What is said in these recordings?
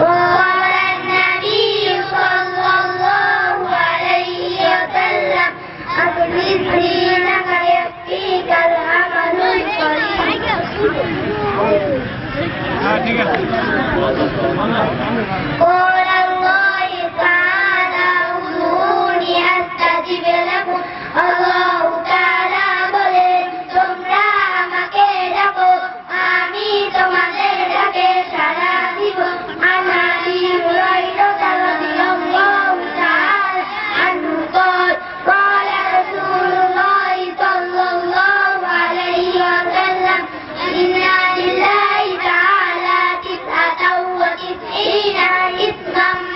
قال النبي صلى الله عليه وسلم أخلص دينك يكفيك العمل القليل قول الله تعالى ادعوني أستجب لكم الله وتسعين اسما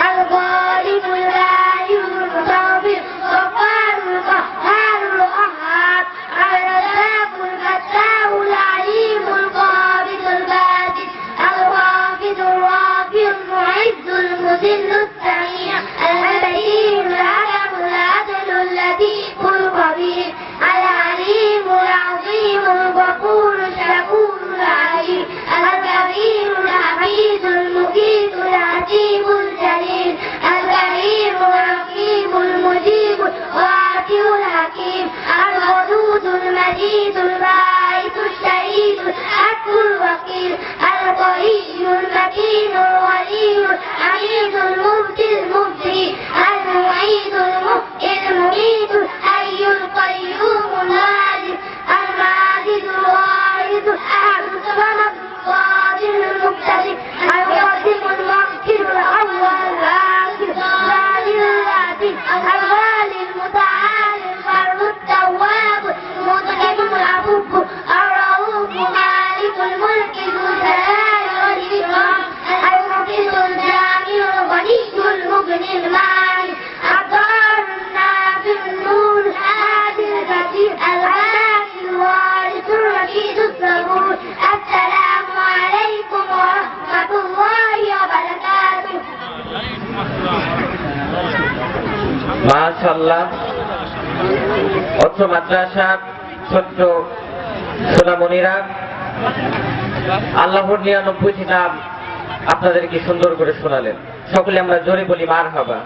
الغالب البارئ المصور الغفار القهار القهار الرزاق الفتاح العليم القابض الباسط الخافض الرافع المعز المذل السميع. البديع العلم العدل اللطيف الخبير العليم العظيم الغفور الشكور العليم. الكبير الحفيظ المجيب الواسع الحكيم الغدود المجيد الباعث الشهيد الحق الوكيل القوي المتين الولي الحميد মাশাল্লাহ অত্র মাদ্রাসা ছোট্ট সোনামণিরা আল্লাহর নিরানব্বইটি নাম আপনাদেরকে সুন্দর করে শোনালেন। সকলে আমরা জোরে বলি মার হাবা